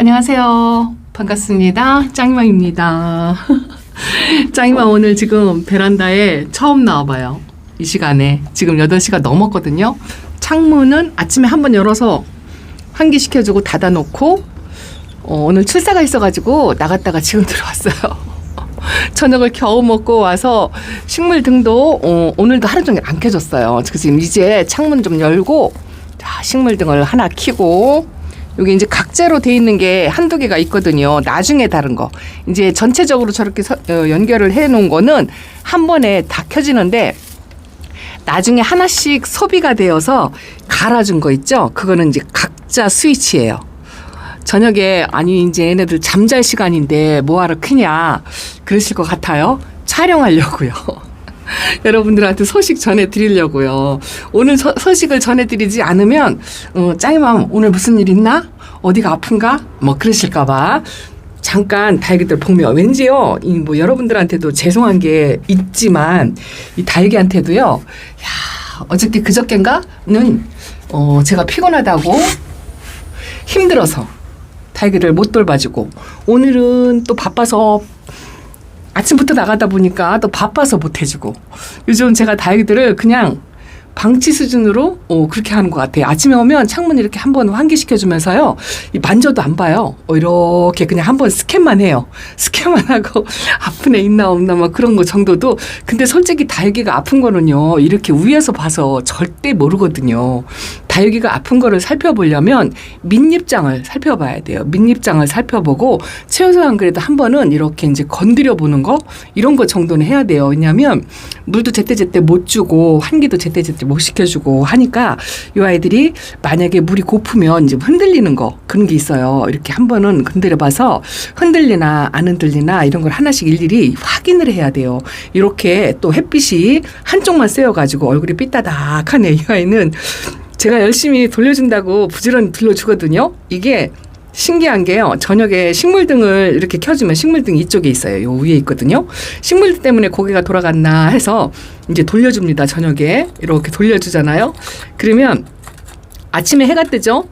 안녕하세요. 반갑습니다. 짱이맘입니다. 짱이맘 오늘 지금 베란다에 처음 나와봐요. 이 시간에. 지금 8시가 넘었거든요. 창문은 아침에 한번 열어서 환기 시켜주고 닫아놓고 어, 오늘 출사가 있어가지고 나갔다가 지금 들어왔어요. 저녁을 겨우 먹고 와서 식물 등도 어, 오늘도 하루 종일 안 켜졌어요. 그래서 지금 이제 창문 좀 열고 자, 식물 등을 하나 켜고 여기 이제 각재로 돼 있는 게 한두 개가 있거든요. 나중에 다른 거. 이제 전체적으로 저렇게 서, 어, 연결을 해 놓은 거는 한 번에 다 켜지는데 나중에 하나씩 소비가 되어서 갈아준 거 있죠? 그거는 이제 각자 스위치예요. 저녁에 아니 이제 얘네들 잠잘 시간인데 뭐하러 크냐 그러실 것 같아요. 촬영하려고요. 여러분들한테 소식 전해드리려고요. 오늘 서, 소식을 전해드리지 않으면 어, 짱이맘 오늘 무슨 일 있나? 어디가 아픈가? 뭐 그러실까봐 잠깐 달기들 보면 왠지요 이 뭐 여러분들한테도 죄송한 게 있지만 이 달기한테도요 야 어저께 그저께인가는 어 제가 피곤하다고 힘들어서 달기를 못 돌봐주고 오늘은 또 바빠서 아침부터 나가다 보니까 또 바빠서 못 해주고. 요즘 제가 다이들을 그냥 방치 수준으로 어, 그렇게 하는 것 같아요. 아침에 오면 창문 이렇게 한 번 환기시켜주면서요. 이 만져도 안 봐요. 어, 이렇게 그냥 한 번 스캔만 해요. 스캔만 하고 아픈 애 있나 없나 막 그런 거 정도도. 근데 솔직히 다육이가 아픈 거는요. 이렇게 위에서 봐서 절대 모르거든요. 다육이가 아픈 거를 살펴보려면 밑입장을 살펴봐야 돼요. 밑입장을 살펴보고 최소한 그래도 한 번은 이렇게 이제 건드려 보는 거 이런 거 정도는 해야 돼요. 왜냐하면 물도 제때제때 못 주고 환기도 제때제때 못 시켜주고 하니까 이 아이들이 만약에 물이 고프면 이제 흔들리는 거 그런 게 있어요. 이렇게 한 번은 흔들어봐서 흔들리나 안 흔들리나 이런 걸 하나씩 일일이 확인을 해야 돼요. 이렇게 또 햇빛이 한쪽만 쐬어가지고 얼굴이 삐따닥하네 이 아이는 제가 열심히 돌려준다고 부지런히 돌려주거든요. 이게 신기한 게요. 저녁에 식물 등을 이렇게 켜주면 식물 등 이쪽에 있어요. 요 위에 있거든요. 식물등 때문에 고개가 돌아갔나 해서 이제 돌려줍니다. 저녁에 이렇게 돌려주잖아요. 그러면 아침에 해가 뜨죠.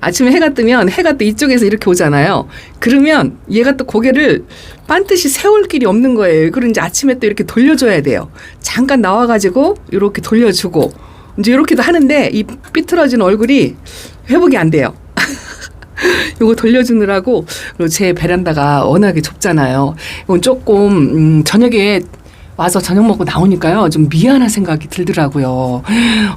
아침에 해가 뜨면 해가 또 이쪽에서 이렇게 오잖아요. 그러면 얘가 또 고개를 반드시 세울 길이 없는 거예요. 이제 아침에 또 이렇게 돌려줘야 돼요. 잠깐 나와가지고 이렇게 돌려주고 이제 이렇게도 하는데 이 삐뚤어진 얼굴이 회복이 안 돼요. 요거 돌려주느라고 그리고 제 베란다가 워낙에 좁잖아요. 이건 조금 음, 저녁에 와서 저녁 먹고 나오니까요 좀 미안한 생각이 들더라고요.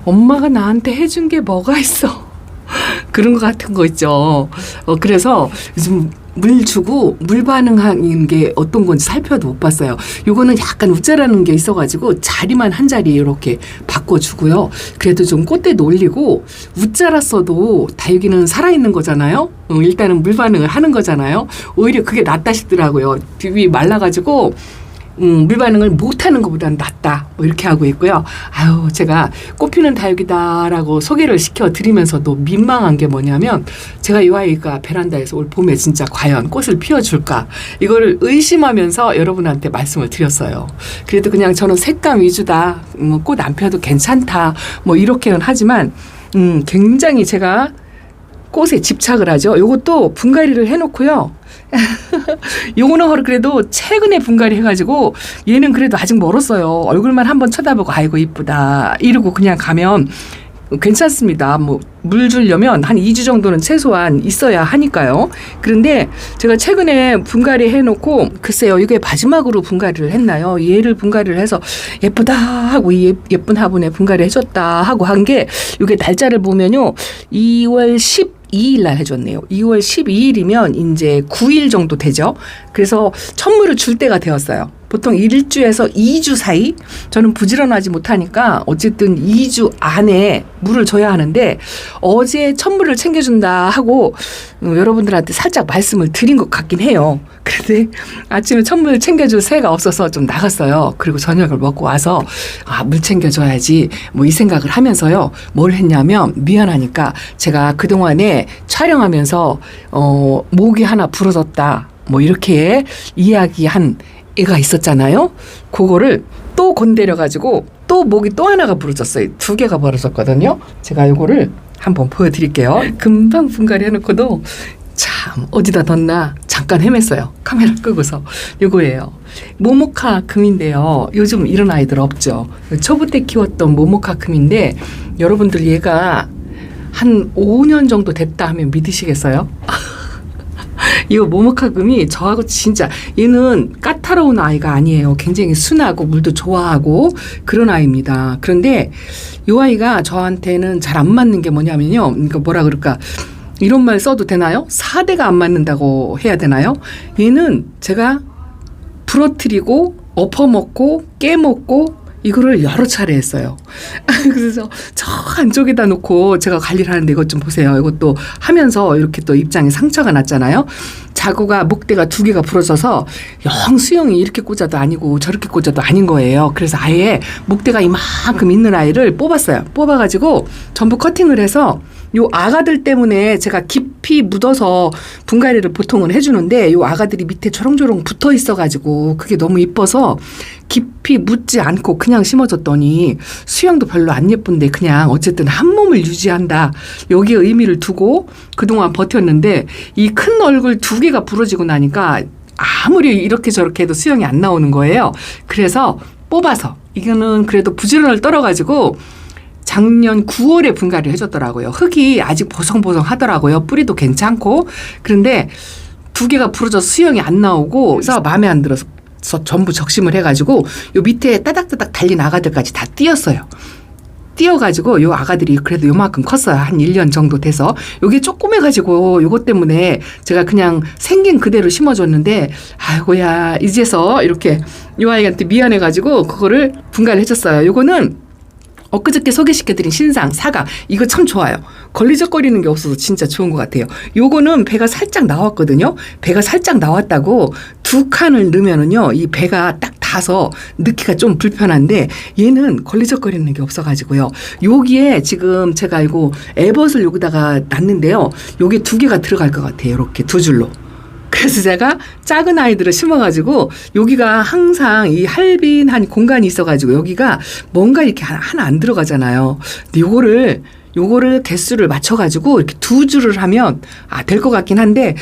엄마가 나한테 해준 게 뭐가 있어? 그런 것 같은 거 있죠. 어, 그래서 요즘 물 주고 물 반응하는 게 어떤 건지 살펴도 못 봤어요. 요거는 약간 웃자라는 게 있어가지고 자리만 한 자리 이렇게 바꿔주고요. 그래도 좀 꽃대도 올리고 웃자랐어도 다육이는 살아있는 거잖아요. 어, 일단은 물 반응을 하는 거잖아요. 오히려 그게 낫다 싶더라고요. 뒷이 말라가지고 음, 물 반응을 못하는 것보다는 낫다. 뭐 이렇게 하고 있고요. 아유, 제가 꽃피는 다육이다라고 소개를 시켜 드리면서도 민망한 게 뭐냐면 제가 이 아이가 베란다에서 올 봄에 진짜 과연 꽃을 피워줄까 이거를 의심하면서 여러분한테 말씀을 드렸어요. 그래도 그냥 저는 색감 위주다. 음, 꽃안 펴도 괜찮다. 뭐 이렇게는 하지만 음, 굉장히 제가 꽃에 집착을 하죠. 요것도 분갈이를 해놓고요. 요거는 그래도 최근에 분갈이 해가지고 얘는 그래도 아직 멀었어요. 얼굴만 한번 쳐다보고 아이고 이쁘다 이러고 그냥 가면 괜찮습니다. 뭐 물 주려면 한 2주 정도는 최소한 있어야 하니까요. 그런데 제가 최근에 분갈이 해놓고 글쎄요 이게 마지막으로 분갈이를 했나요? 얘를 분갈이를 해서 예쁘다 하고 이 예- 예쁜 화분에 분갈이 해줬다 하고 한 게 이게 날짜를 보면요 2월 10 2일 날 해줬네요. 2월 12일이면 이제 9일 정도 되죠. 그래서 천물을 줄 때가 되었어요. 보통 일주에서 2주 사이 저는 부지런하지 못하니까 어쨌든 2주 안에 물을 줘야 하는데 어제 천물을 챙겨준다 하고 음, 여러분들한테 살짝 말씀을 드린 것 같긴 해요. 그런데 아침에 천물 챙겨줄 새가 없어서 좀 나갔어요. 그리고 저녁을 먹고 와서 아, 물 챙겨줘야지 뭐 이 생각을 하면서요. 뭘 했냐면 미안하니까 제가 그동안에 촬영하면서 어, 목이 하나 부러졌다. 뭐 이렇게 이야기한 애가 있었잖아요. 그거를 또 건드려 가지고 또 목이 또 하나가 부러졌어요. 두 개가 부러졌거든요. 제가 이거를 한번 보여드릴게요. 금방 분갈이 해놓고도 참 어디다 뒀나 잠깐 헤맸어요. 카메라 끄고서 요거예요. 모모카 금인데요. 요즘 이런 아이들 없죠. 초보 때 키웠던 모모카 금인데 여러분들 얘가 한 5년 정도 됐다 하면 믿으시겠어요? 이거 모모카금이 저하고 진짜 얘는 까다로운 아이가 아니에요. 굉장히 순하고 물도 좋아하고 그런 아이입니다. 그런데 이 아이가 저한테는 잘 안 맞는 게 뭐냐면요. 그러니까 뭐라 그럴까. 이런 말 써도 되나요? 사대가 안 맞는다고 해야 되나요? 얘는 제가 부러뜨리고 엎어먹고 깨먹고 이거를 여러 차례 했어요. 그래서 저 안쪽에다 놓고 제가 관리를 하는데 이것 좀 보세요. 이것도 하면서 이렇게 또 입장에 상처가 났잖아요. 자구가 목대가 두 개가 부러져서 영 수영이 이렇게 꽂아도 아니고 저렇게 꽂아도 아닌 거예요. 그래서 아예 목대가 이만큼 있는 아이를 뽑았어요. 뽑아가지고 전부 커팅을 해서 요 아가들 때문에 제가 깊이 묻어서 분갈이를 보통은 해주는데 요 아가들이 밑에 초롱초롱 붙어 있어가지고 그게 너무 이뻐서 깊이 묻지 않고 그냥 심어줬더니 수영도 별로 안 예쁜데 그냥 어쨌든 한 몸을 유지한다 여기에 의미를 두고 그동안 버텼는데 이 큰 얼굴 두 개가 부러지고 나니까 아무리 이렇게 저렇게 해도 수영이 안 나오는 거예요. 그래서 뽑아서 이거는 그래도 부지런을 떨어가지고 작년 9월에 분갈이를 해줬더라고요. 흙이 아직 보송보송 하더라고요. 뿌리도 괜찮고. 그런데 두 개가 부러져서 수영이 안 나오고 그래서 마음에 안 들어서 전부 적심을 해가지고 요 밑에 따닥따닥 달린 아가들까지 다 띄었어요. 띄어가지고 요 아가들이 그래도 요만큼 컸어요. 한 1년 정도 돼서. 요게 조그매가지고 요것 때문에 제가 그냥 생긴 그대로 심어줬는데 아이고야 이제서 이렇게 요 아이한테 미안해가지고 그거를 분갈이 해줬어요. 요거는 엊그저께 소개시켜드린 신상 사과 이거 참 좋아요. 걸리적거리는 게 없어서 진짜 좋은 것 같아요. 요거는 배가 살짝 나왔거든요. 배가 살짝 나왔다고 두 칸을 넣으면은요 이 배가 딱 닿아서 넣기가 좀 불편한데 얘는 걸리적거리는 게 없어가지고요. 여기에 지금 제가 이거 에벗을 여기다가 놨는데요. 요게 두 개가 들어갈 것 같아요. 이렇게 두 줄로. 그래서 제가 작은 아이들을 심어가지고 여기가 항상 이 할빈한 공간이 있어가지고 여기가 뭔가 이렇게 하나, 안 들어가잖아요. 근데 요거를 요거를 개수를 맞춰가지고 이렇게 두 줄을 하면 아 될 것 같긴 한데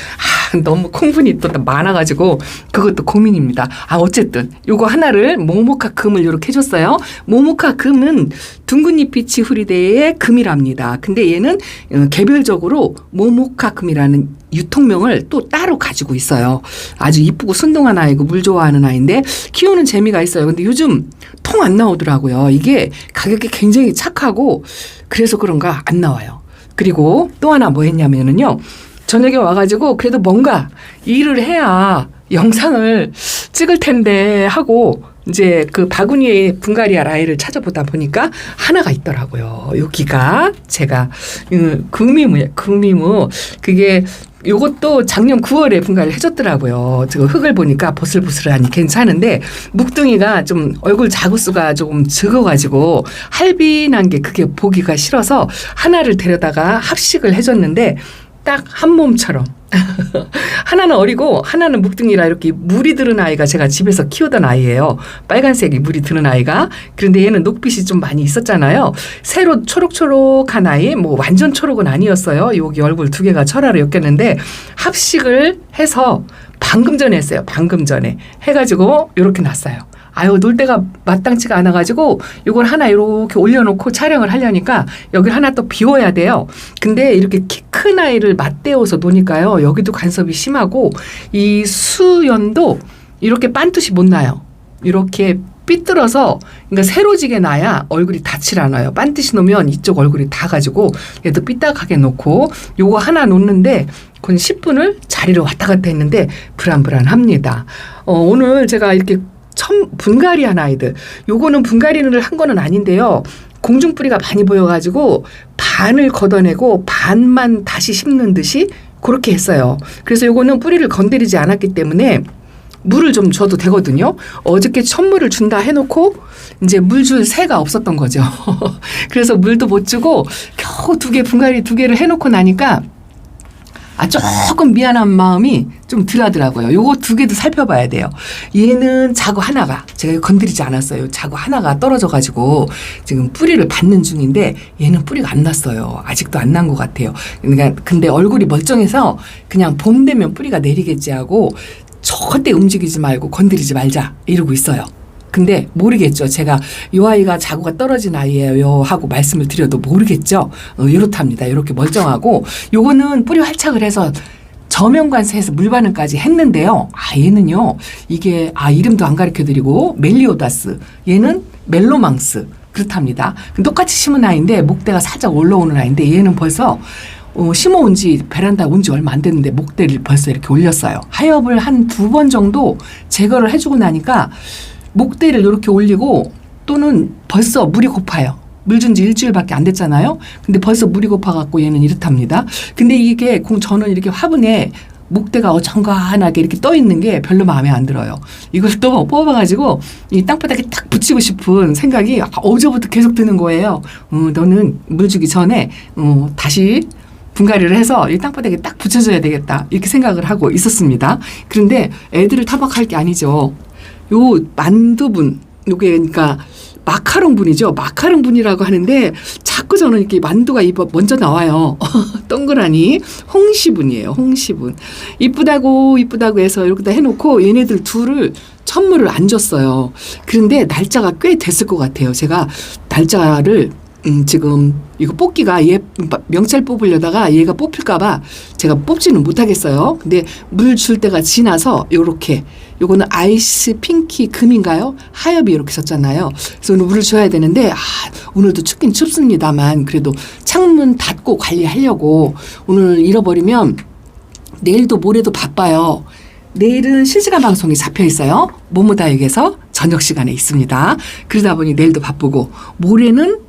아 너무 콩분이 또 많아가지고 그것도 고민입니다. 아 어쨌든 요거 하나를 모모카 금을 요렇게 해줬어요. 모모카 금은 둥근잎빛이 후리대의 금이랍니다. 근데 얘는 어, 개별적으로 모모카 금이라는 유통명을 또 따로 가지고 있어요. 아주 이쁘고 순둥한 아이고 물 좋아하는 아이인데 키우는 재미가 있어요. 근데 요즘 통 안 나오더라고요. 이게 가격이 굉장히 착하고 그래서 그런가 안 나와요. 그리고 또 하나 뭐 했냐면은요. 저녁에 와가지고 그래도 뭔가 일을 해야 영상을 찍을 텐데 하고 이제 그 바구니에 분갈이할 아이를 찾아보다 보니까 하나가 있더라고요. 여기가 제가 음, 금이무예요. 금이무 그게 요것도 작년 9월에 분갈이를 해줬더라고요. 저 흙을 보니까 보슬보슬하니 괜찮은데 묵둥이가 좀 얼굴 자구수가 조금 적어가지고 할빈한 게 그게 보기가 싫어서 하나를 데려다가 합식을 해줬는데 딱 한 몸처럼 하나는 어리고 하나는 묵둥이라 이렇게 물이 들은 아이가 제가 집에서 키우던 아이예요. 빨간색이 물이 드는 아이가. 그런데 얘는 녹빛이 좀 많이 있었잖아요. 새로 초록초록한 아이, 뭐 완전 초록은 아니었어요. 여기 얼굴 두 개가 철화로 엮였는데 합식을 해서 방금 전에 했어요. 방금 전에 해가지고 이렇게 났어요. 아유 놀 때가 마땅치가 않아가지고 이걸 하나 이렇게 올려놓고 촬영을 하려니까 여기를 하나 또 비워야 돼요. 근데 이렇게 키 큰 아이를 맞대어서 노니까요. 여기도 간섭이 심하고 이 수연도 이렇게 빤듯이 못 나요. 이렇게 삐뚤어서 그러니까 세로지게 나야 얼굴이 닿질 않아요. 빤듯이 놓으면 이쪽 얼굴이 다 가지고 얘도 삐딱하게 놓고 요거 하나 놓는데 건 10분을 자리를 왔다 갔다 했는데 불안불안합니다. 어, 오늘 제가 이렇게 첨 분갈이한 아이들. 요거는 분갈이를 한 거는 아닌데요. 공중뿌리가 많이 보여가지고 반을 걷어내고 반만 다시 심는 듯이 그렇게 했어요. 그래서 요거는 뿌리를 건드리지 않았기 때문에 물을 좀 줘도 되거든요. 어저께 천물을 준다 해놓고 이제 물 줄 새가 없었던 거죠. 그래서 물도 못 주고 겨우 두 개 분갈이 두 개를 해놓고 나니까 아 조금 미안한 마음이 좀 덜하더라고요. 요거 두 개도 살펴봐야 돼요. 얘는 자구 하나가 제가 건드리지 않았어요. 자구 하나가 떨어져 가지고 지금 뿌리를 받는 중인데 얘는 뿌리가 안 났어요. 아직도 안 난 것 같아요. 그러니까 근데 얼굴이 멀쩡해서 그냥 봄 되면 뿌리가 내리겠지 하고 절대 움직이지 말고 건드리지 말자 이러고 있어요. 근데 모르겠죠. 제가 요 아이가 자구가 떨어진 아이예요 하고 말씀을 드려도 모르겠죠. 어, 이렇답니다. 이렇게 멀쩡하고 요거는 뿌리 활착을 해서 저면관세에서 물반응까지 했는데요. 아 얘는요. 이게 아 이름도 안 가르쳐 드리고 멜리오다스. 얘는 멜로망스. 그렇답니다. 똑같이 심은 아이인데 목대가 살짝 올라오는 아이인데 얘는 벌써 어, 심어온 지 베란다 온 지 얼마 안 됐는데 목대를 벌써 이렇게 올렸어요. 하엽을 한 두 번 정도 제거를 해주고 나니까 목대를 이렇게 올리고 또는 벌써 물이 고파요. 물 준 지 일주일밖에 안 됐잖아요. 근데 벌써 물이 고파갖고 얘는 이렇답니다. 근데 이게 공 저는 이렇게 화분에 목대가 어정간하게 이렇게 떠 있는 게 별로 마음에 안 들어요. 이걸 또 뽑아가지고 이 땅바닥에 딱 붙이고 싶은 생각이 어제부터 계속 드는 거예요. 어, 너는 물 주기 전에 어, 다시 분갈이를 해서 이 땅바닥에 딱 붙여줘야 되겠다 이렇게 생각을 하고 있었습니다. 그런데 애들을 타박할 게 아니죠. 요 만두분 요게 그러니까 마카롱 분이죠. 마카롱 분이라고 하는데 자꾸 저는 이렇게 만두가 입어 먼저 나와요. 동그라니 홍시 분이에요. 홍시 분. 이쁘다고 이쁘다고 해서 이렇게 다 해놓고 얘네들 둘을 선물을 안 줬어요. 그런데 날짜가 꽤 됐을 것 같아요. 제가 날짜를 음, 지금 이거 뽑기가 얘 명찰 뽑으려다가 얘가 뽑힐까봐 제가 뽑지는 못하겠어요. 근데 물 줄 때가 지나서 요렇게 요거는 아이스 핑키 금인가요? 하엽이 이렇게 썼잖아요. 그래서 물을 줘야 되는데 아, 오늘도 춥긴 춥습니다만 그래도 창문 닫고 관리하려고 오늘 잃어버리면 내일도 모레도 바빠요. 내일은 실시간 방송이 잡혀 있어요. 모모다육에서 저녁 시간에 있습니다. 그러다 보니 내일도 바쁘고 모레는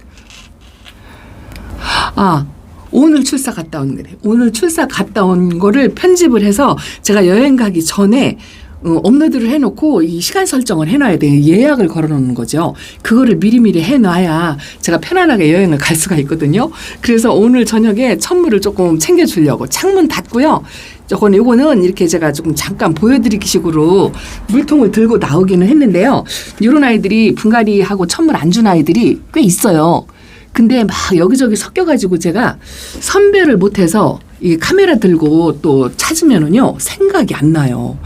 아, 오늘 출사 갔다 온 거래. 오늘 출사 갔다 온 거를 편집을 해서 제가 여행 가기 전에 어, 업로드를 해놓고 이 시간 설정을 해놔야 돼요. 예약을 걸어놓는 거죠. 그거를 미리미리 해놔야 제가 편안하게 여행을 갈 수가 있거든요. 그래서 오늘 저녁에 천물을 조금 챙겨주려고 창문 닫고요. 저거는 요거는 이렇게 제가 조금 잠깐 보여드리기 식으로 물통을 들고 나오기는 했는데요. 이런 아이들이 분갈이하고 천물 안 준 아이들이 꽤 있어요. 근데 막 여기저기 섞여가지고 제가 선별을 못해서 이 카메라 들고 또 찾으면은요 생각이 안 나요.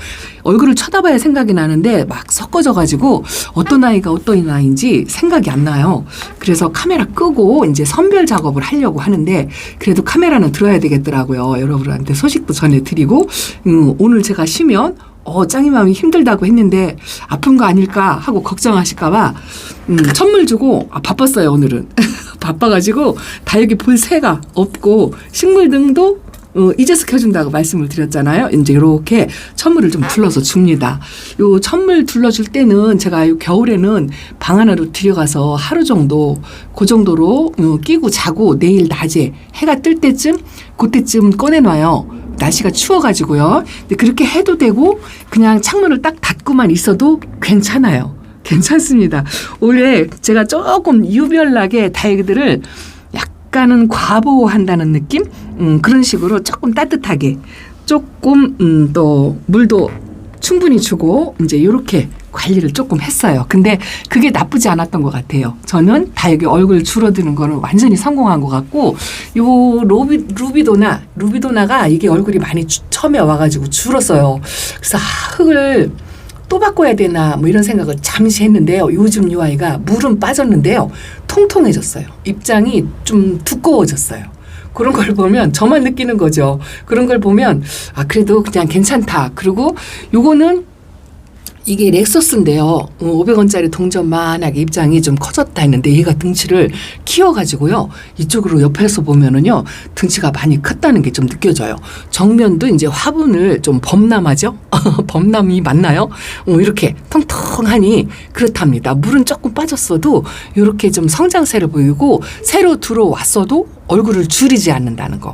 얼굴을 쳐다봐야 생각이 나는데 막 섞어져 가지고 어떤 아이가 어떤 아이인지 생각이 안 나요. 그래서 카메라 끄고 이제 선별 작업을 하려고 하는데 그래도 카메라는 들어야 되겠더라고요. 여러분한테 소식도 전해드리고 음, 오늘 제가 쉬면 어, 짱이 마음이 힘들다고 했는데 아픈 거 아닐까 하고 걱정하실까봐 음, 선물 주고 아, 바빴어요 오늘은 바빠가지고 다육이 볼 새가 없고 식물 등도 어, 이제서 켜준다고 말씀을 드렸잖아요. 이제 이렇게 천물을 좀 둘러서 줍니다. 요 천물 둘러줄 때는 제가 요 겨울에는 방 안으로 들여가서 하루 정도 그 정도로 어, 끼고 자고 내일 낮에 해가 뜰 때쯤 그때쯤 꺼내놔요. 날씨가 추워가지고요. 근데 그렇게 해도 되고 그냥 창문을 딱 닫고만 있어도 괜찮아요. 괜찮습니다. 올해 제가 조금 유별나게 다육이들을 약간은 과보한다는 느낌? 음, 그런 식으로 조금 따뜻하게 조금 음, 또 물도 충분히 주고 이제 이렇게 관리를 조금 했어요. 근데 그게 나쁘지 않았던 것 같아요. 저는 다육이 얼굴 줄어드는 거는 완전히 성공한 것 같고 요 로비, 루비도나 루비도나가 이게 얼굴이 많이 주- 처음에 와가지고 줄었어요. 그래서 아, 흙을 또 바꿔야 되나 뭐 이런 생각을 잠시 했는데요. 요즘 요 아이가 물은 빠졌는데요. 통통해졌어요. 입장이 좀 두꺼워졌어요. 그런 걸 보면 저만 느끼는 거죠. 그런 걸 보면 아 그래도 그냥 괜찮다. 그리고 요거는 이게 렉서스인데요. 500원짜리 동전만하게 입장이 좀 커졌다 했는데 얘가 등치를 키워가지고요. 이쪽으로 옆에서 보면은요. 등치가 많이 컸다는 게 좀 느껴져요. 정면도 이제 화분을 좀 범람하죠? 범람이 맞나요? 어, 이렇게 통통하니 그렇답니다. 물은 조금 빠졌어도 이렇게 좀 성장세를 보이고 새로 들어왔어도 얼굴을 줄이지 않는다는 거.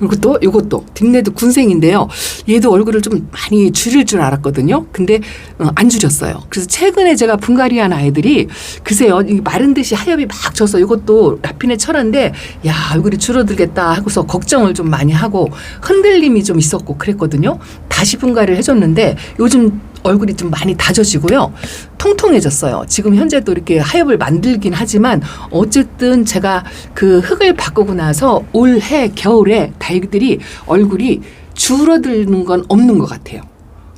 그리고 또 이것도 딥네드 군생인데요. 얘도 얼굴을 좀 많이 줄일 줄 알았거든요. 근데 어, 안 줄였어요. 그래서 최근에 제가 분갈이한 아이들이 글쎄요 이 마른 듯이 하엽이 막 져서 이것도 라핀에 철한데 야 얼굴이 줄어들겠다 하고서 걱정을 좀 많이 하고 흔들림이 좀 있었고 그랬거든요. 다시 분갈이를 해줬는데 요즘 얼굴이 좀 많이 다져지고요. 통통해졌어요. 지금 현재도 이렇게 하엽을 만들긴 하지만 어쨌든 제가 그 흙을 바꾸고 나서 올해 겨울에 다육들이 얼굴이 줄어드는 건 없는 것 같아요.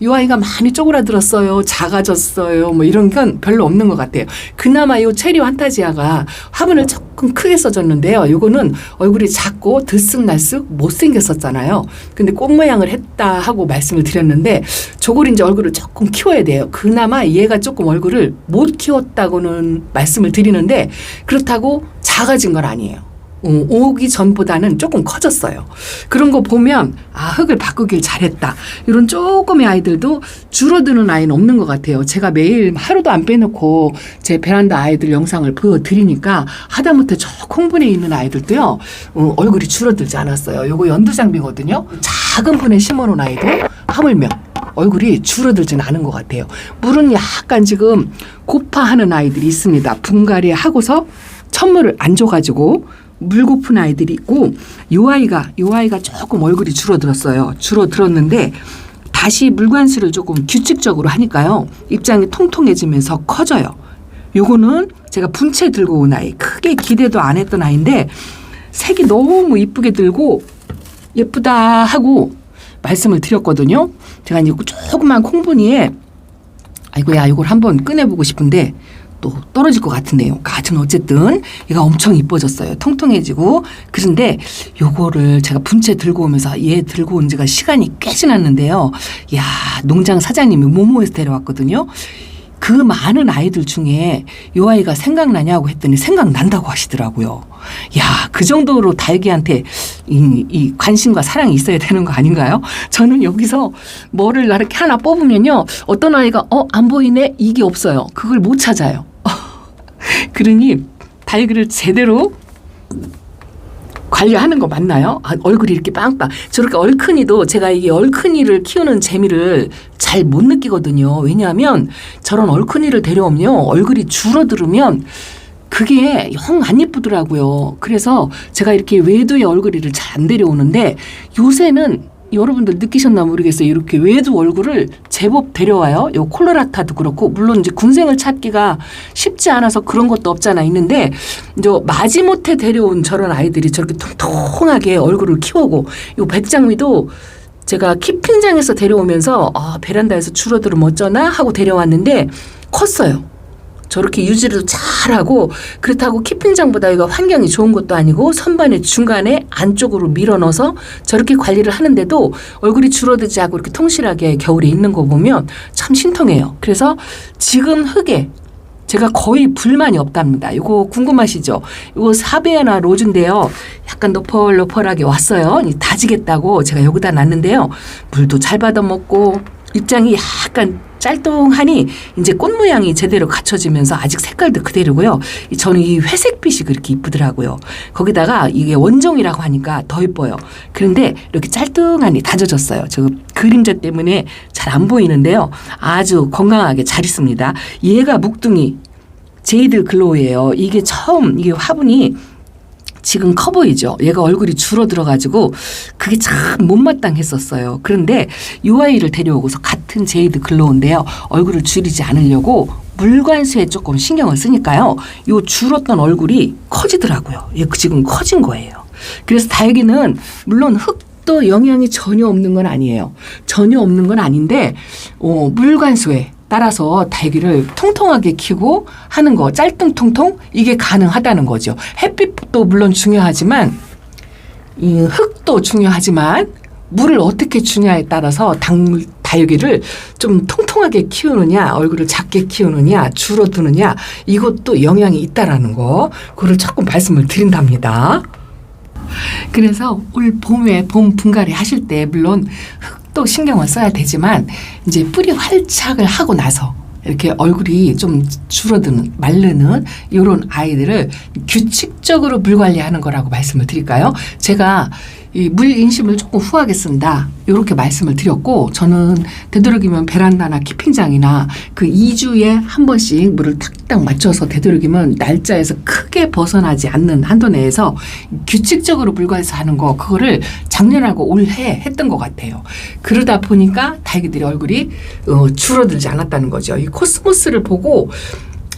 이 아이가 많이 쪼그라들었어요. 작아졌어요. 뭐 이런 건 별로 없는 것 같아요. 그나마 이 체리 환타지아가 화분을 조금 크게 써줬는데요. 요거는 얼굴이 작고 들쑥날쑥 못생겼었잖아요. 근데 꽃 모양을 했다 하고 말씀을 드렸는데 저걸 이제 얼굴을 조금 키워야 돼요. 그나마 얘가 조금 얼굴을 못 키웠다고는 말씀을 드리는데 그렇다고 작아진 건 아니에요. 어, 오기 전보다는 조금 커졌어요. 그런 거 보면 아 흙을 바꾸길 잘했다. 이런 조금의 아이들도 줄어드는 아이는 없는 것 같아요. 제가 매일 하루도 안 빼놓고 제 베란다 아이들 영상을 보여드리니까 하다못해 저 콩분에 있는 아이들도요 어, 얼굴이 줄어들지 않았어요. 요거 연두장비거든요. 작은 분에 심어놓은 아이도 하물며 얼굴이 줄어들지는 않은 것 같아요. 물은 약간 지금 고파하는 아이들이 있습니다. 분갈이 하고서 천물을 안 줘가지고 물 고픈 아이들이 있고 요 아이가 요 아이가 조금 얼굴이 줄어들었어요. 줄어들었는데 다시 물관수를 조금 규칙적으로 하니까요. 입장이 통통해지면서 커져요. 요거는 제가 분채 들고 온 아이. 크게 기대도 안 했던 아이인데 색이 너무 이쁘게 들고 예쁘다 하고 말씀을 드렸거든요. 제가 이제 조그만 콩분이에 아이고야 이걸 한번 꺼내보고 싶은데 또 떨어질 것 같은데요. 하여튼 어쨌든 얘가 엄청 이뻐졌어요. 통통해지고 그런데 요거를 제가 분채 들고 오면서 얘 들고 온 지가 시간이 꽤 지났는데요. 야 농장 사장님이 모모에서 데려왔거든요. 그 많은 아이들 중에 요 아이가 생각나냐고 했더니 생각난다고 하시더라고요. 야, 그 정도로 달기한테 이, 이 관심과 사랑이 있어야 되는 거 아닌가요? 저는 여기서 뭐를 이렇게 하나 뽑으면요. 어떤 아이가 어, 안 보이네? 이게 없어요. 그걸 못 찾아요. 그러니 달기를 제대로 관리하는 거 맞나요? 아, 얼굴이 이렇게 빵빵. 저렇게 얼큰이도 제가 이게 얼큰이를 키우는 재미를 잘 못 느끼거든요. 왜냐하면 저런 얼큰이를 데려오면 얼굴이 줄어들으면 그게 영 안 예쁘더라고요. 그래서 제가 이렇게 외도의 얼굴이를 잘 안 데려오는데 요새는 여러분들 느끼셨나 모르겠어요. 이렇게 외도 얼굴을 제법 데려와요. 요 콜로라타도 그렇고 물론 이제 군생을 찾기가 쉽지 않아서 그런 것도 없잖아 있는데 이제 마지못해 데려온 저런 아이들이 저렇게 통통하게 얼굴을 키우고 요 백장미도 제가 키핑장에서 데려오면서 아 베란다에서 줄어들으면 어쩌나 하고 데려왔는데 컸어요. 저렇게 유지를 잘하고 그렇다고 키핑장보다 이거 환경이 좋은 것도 아니고 선반의 중간에 안쪽으로 밀어 넣어서 저렇게 관리를 하는데도 얼굴이 줄어들지 않고 이렇게 통실하게 겨울에 있는 거 보면 참 신통해요. 그래서 지금 흙에 제가 거의 불만이 없답니다. 이거 궁금하시죠? 이거 사베아나 로즈인데요. 약간 너펄너펄하게 왔어요. 이 다지겠다고 제가 여기다 놨는데요. 물도 잘 받아먹고 입장이 약간 짤뚱하니 이제 꽃 모양이 제대로 갖춰지면서 아직 색깔도 그대로고요. 이 저는 이 회색빛이 그렇게 이쁘더라고요. 거기다가 이게 원종이라고 하니까 더 이뻐요. 그런데 이렇게 짤뚱하니 다져졌어요. 저 그림자 때문에 잘 안 보이는데요. 아주 건강하게 잘 있습니다. 얘가 묵둥이 제이드 글로우예요. 이게 처음 이게 화분이 지금 커 보이죠? 얘가 얼굴이 줄어들어가지고 그게 참 못마땅했었어요. 그런데 요 아이를 데려오고서 같은 제이드 글로우인데요. 얼굴을 줄이지 않으려고 물관수에 조금 신경을 쓰니까요. 요 줄었던 얼굴이 커지더라고요. 얘 지금 커진 거예요. 그래서 다육이는 물론 흙도 영향이 전혀 없는 건 아니에요. 전혀 없는 건 아닌데 어, 물관수에 따라서 달기를 통통하게 키고 하는 거 짤뚱통통 이게 가능하다는 거죠. 햇빛도 물론 중요하지만 이 흙도 중요하지만 물을 어떻게 주냐에 따라서 당 다육이를 좀 통통하게 키우느냐 얼굴을 작게 키우느냐 줄어드느냐 이것도 영향이 있다라는 거 그거를 조금 말씀을 드린답니다. 그래서 올 봄에 봄 분갈이 하실 때 물론 흙 도 신경을 써야 되지만 이제 뿌리 활착을 하고 나서 이렇게 얼굴이 좀 줄어드는 마르는 이런 아이들을 규칙적으로 물 관리하는 거라고 말씀을 드릴까요? 제가 이 물 인심을 조금 후하게 쓴다. 이렇게 말씀을 드렸고 저는 되도록이면 베란다나 키핑장이나 그 2주에 한 번씩 물을 탁탁 맞춰서 되도록이면 날짜에서 크게 벗어나지 않는 한도 내에서 규칙적으로 물과에서 하는 거 그거를 작년하고 올해 했던 것 같아요. 그러다 보니까 다육이들이 얼굴이 어, 줄어들지 않았다는 거죠. 이 코스모스를 보고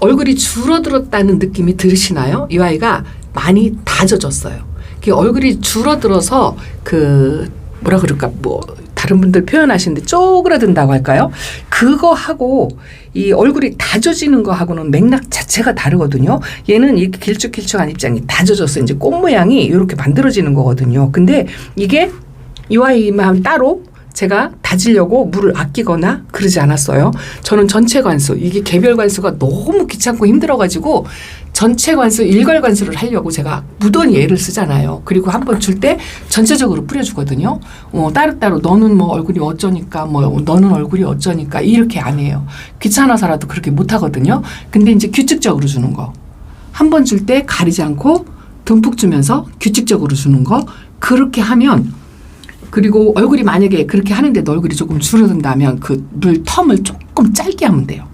얼굴이 줄어들었다는 느낌이 들으시나요? 이 아이가 많이 다져졌어요. 그 얼굴이 줄어들어서 그 뭐라 그럴까 뭐 다른 분들 표현하시는데 쪼그라든다고 할까요? 그거 하고 이 얼굴이 다져지는 거 하고는 맥락 자체가 다르거든요. 얘는 이렇게 길쭉길쭉한 입장이 다져져서 이제 꽃 모양이 이렇게 만들어지는 거거든요. 근데 이게 이 아이만 따로 제가 다지려고 물을 아끼거나 그러지 않았어요. 저는 전체 관수, 이게 개별 관수가 너무 귀찮고 힘들어가지고 전체 관수, 일괄 관수를 하려고 제가 무던히 애를 쓰잖아요. 그리고 한 번 줄 때 전체적으로 뿌려주거든요. 어, 따로따로 너는 뭐 얼굴이 어쩌니까, 뭐 너는 얼굴이 어쩌니까 이렇게 안 해요. 귀찮아서라도 그렇게 못 하거든요. 근데 이제 규칙적으로 주는 거. 한 번 줄 때 가리지 않고 듬뿍 주면서 규칙적으로 주는 거. 그렇게 하면 그리고 얼굴이 만약에 그렇게 하는데 너 얼굴이 조금 줄어든다면 그 물 텀을 조금 짧게 하면 돼요.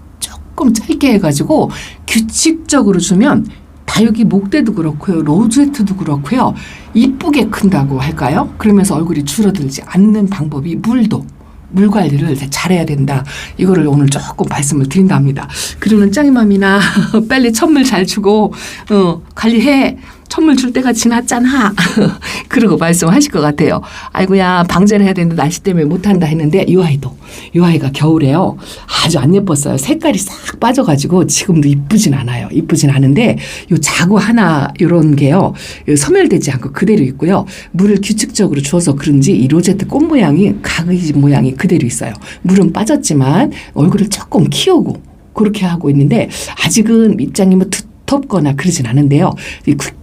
조금 짧게 해가지고 규칙적으로 주면 다육이 목대도 그렇고요. 로제트도 그렇고요. 이쁘게 큰다고 할까요? 그러면서 얼굴이 줄어들지 않는 방법이 물도 물 관리를 잘해야 된다. 이거를 오늘 조금 말씀을 드린답니다. 그러는 짱이맘이나 빨리 천물 잘 주고 어, 관리해. 천물 줄 때가 지났잖아. 그러고 말씀하실 것 같아요. 아이고야 방제를 해야 되는데 날씨 때문에 못한다 했는데 이 아이도 이 아이가 겨울에요 아주 안 예뻤어요. 색깔이 싹 빠져가지고 지금도 이쁘진 않아요. 이쁘진 않은데 요 자구 하나 요런 게요 요 소멸되지 않고 그대로 있고요. 물을 규칙적으로 주어서 그런지 이 로제트 꽃 모양이 가그지 모양이 그대로 있어요. 물은 빠졌지만 얼굴을 조금 키우고 그렇게 하고 있는데 아직은 입장이 뭐 두텁거나 그러진 않은데요.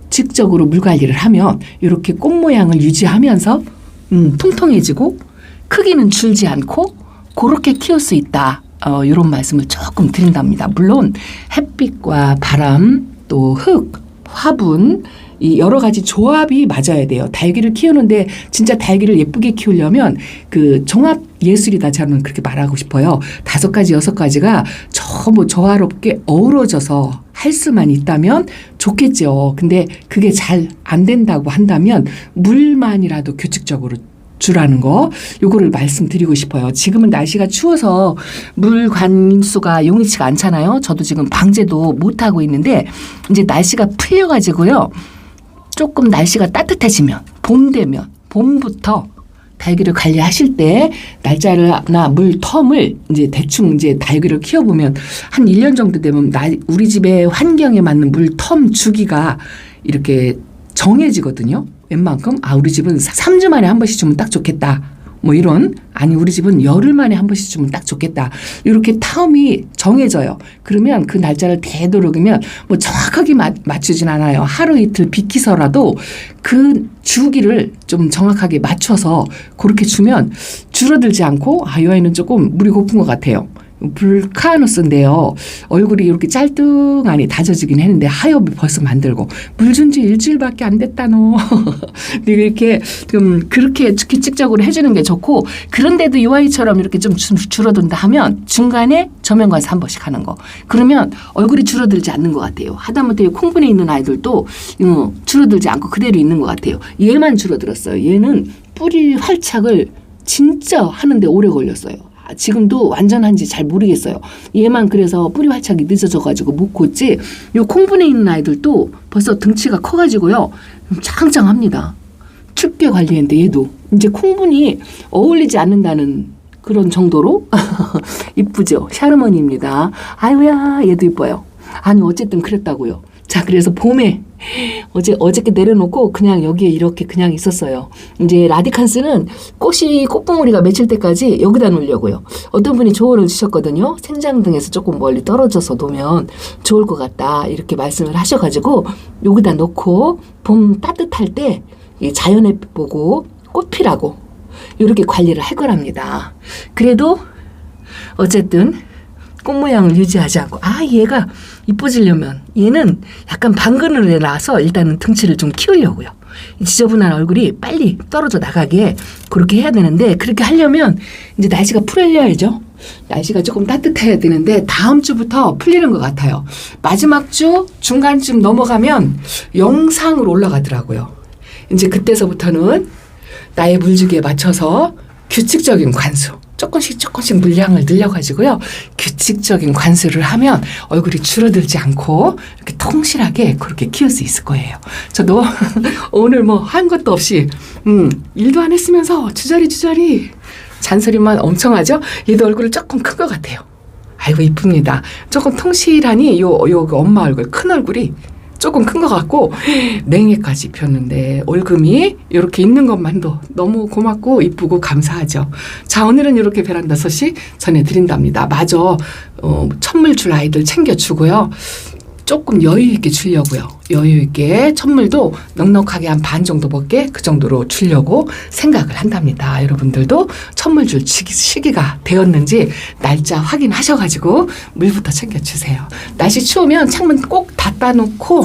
이 규칙적으로 물 관리를 하면 이렇게 꽃 모양을 유지하면서 음, 통통해지고 크기는 줄지 않고 그렇게 키울 수 있다. 어, 이런 말씀을 조금 드린답니다. 물론 햇빛과 바람 또 흙, 화분 이 여러 가지 조합이 맞아야 돼요. 달기를 키우는데 진짜 달기를 예쁘게 키우려면 그 종합 예술이다 저는 그렇게 말하고 싶어요. 다섯 가지 여섯 가지가 저뭐 조화롭게 어우러져서 할 수만 있다면 좋겠죠. 근데 그게 잘 안 된다고 한다면 물만이라도 규칙적으로 주라는 거 요거를 말씀드리고 싶어요. 지금은 날씨가 추워서 물 관수가 용이치가 않잖아요. 저도 지금 방제도 못 하고 있는데 이제 날씨가 풀려 가지고요. 조금 날씨가 따뜻해지면 봄 되면 봄부터 달기를 관리하실 때 날짜나 물 텀을 이제 대충 이제 달기를 키워보면 한 1년 정도 되면 나, 우리 집의 환경에 맞는 물 텀 주기가 이렇게 정해지거든요. 웬만큼 아 우리 집은 3주 만에 한 번씩 주면 딱 좋겠다. 뭐 이런 아니 우리 집은 열흘 만에 한 번씩 주면 딱 좋겠다. 이렇게 텀이 정해져요. 그러면 그 날짜를 되도록이면 뭐 정확하게 맞, 맞추진 않아요. 하루 이틀 비키서라도 그 주기를 좀 정확하게 맞춰서 그렇게 주면 줄어들지 않고 아, 이 아이는 조금 물이 고픈 것 같아요. 불카누스인데요. 얼굴이 이렇게 짤뚱하니 다져지긴 했는데 하엽이 벌써 만들고 물 준 지 일주일밖에 안 됐다노. 이렇게 좀 그렇게 규칙적으로 해주는 게 좋고 그런데도 이 아이처럼 이렇게 좀 줄- 줄어든다 하면 중간에 저면관서 한 번씩 하는 거. 그러면 얼굴이 줄어들지 않는 것 같아요. 하다못해 콩분에 있는 아이들도 어, 줄어들지 않고 그대로 있는 것 같아요. 얘만 줄어들었어요. 얘는 뿌리 활착을 진짜 하는데 오래 걸렸어요. 아, 지금도 완전한지 잘 모르겠어요. 얘만 그래서 뿌리 활착이 늦어져가지고 못 컸지. 요 콩분에 있는 아이들도 벌써 등치가 커가지고요. 짱짱합니다. 춥게 관리했는데 얘도 이제 콩분이 어울리지 않는다는 그런 정도로 이쁘죠. 샤르머니입니다. 아유야 얘도 이뻐요. 아니 어쨌든 그랬다고요. 자 그래서 봄에 어제 어저께 내려놓고 그냥 여기에 이렇게 그냥 있었어요. 이제 라디칸스는 꽃이 꽃봉오리가 맺힐 때까지 여기다 놓으려고요. 어떤 분이 조언을 주셨거든요. 생장 등에서 조금 멀리 떨어져서 놓으면 좋을 것 같다 이렇게 말씀을 하셔가지고 여기다 놓고 봄 따뜻할 때 이 자연에 보고 꽃 피라고 이렇게 관리를 할 거랍니다. 그래도 어쨌든 꽃 모양을 유지하지 않고 아 얘가 이뻐지려면 얘는 약간 방근을 내놔서 일단은 등치를 좀 키우려고요. 이 지저분한 얼굴이 빨리 떨어져 나가게 그렇게 해야 되는데 그렇게 하려면 이제 날씨가 풀려야죠. 날씨가 조금 따뜻해야 되는데 다음 주부터 풀리는 것 같아요. 마지막 주 중간쯤 넘어가면 영상으로 올라가더라고요. 이제 그때서부터는 나의 물주기에 맞춰서 규칙적인 관수. 조금씩 조금씩 물량을 늘려가지고요. 규칙적인 관수를 하면 얼굴이 줄어들지 않고 이렇게 통실하게 그렇게 키울 수 있을 거예요. 저도 오늘 뭐 한 것도 없이, 음, 일도 안 했으면서 주저리 주저리 잔소리만 엄청 하죠? 얘도 얼굴을 조금 큰 것 같아요. 아이고, 이쁩니다. 조금 통실하니 요, 요 엄마 얼굴, 큰 얼굴이 조금 큰 것 같고 냉해까지 폈는데 올금이 이렇게 있는 것만도 너무 고맙고 이쁘고 감사하죠. 자 오늘은 이렇게 베란다 소식 전해드린답니다. 마저 어, 천물 줄 아이들 챙겨주고요. 조금 여유 있게 주려고요. 여유 있게 천물도 넉넉하게 한 반 정도 밖에 그 정도로 주려고 생각을 한답니다. 여러분들도 천물 줄 시기, 시기가 되었는지 날짜 확인하셔가지고 물부터 챙겨주세요. 날씨 추우면 창문 꼭 닫아 놓고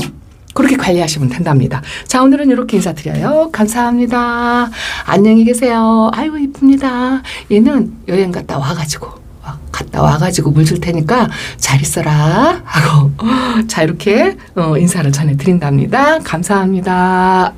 그렇게 관리하시면 된답니다. 자, 오늘은 이렇게 인사드려요. 감사합니다. 안녕히 계세요. 아이고, 이쁩니다. 얘는 여행 갔다 와가지고, 와- 갔다 와가지고 물 줄 테니까 잘 있어라. 하고, 자, 이렇게 어, 인사를 전해드린답니다. 감사합니다.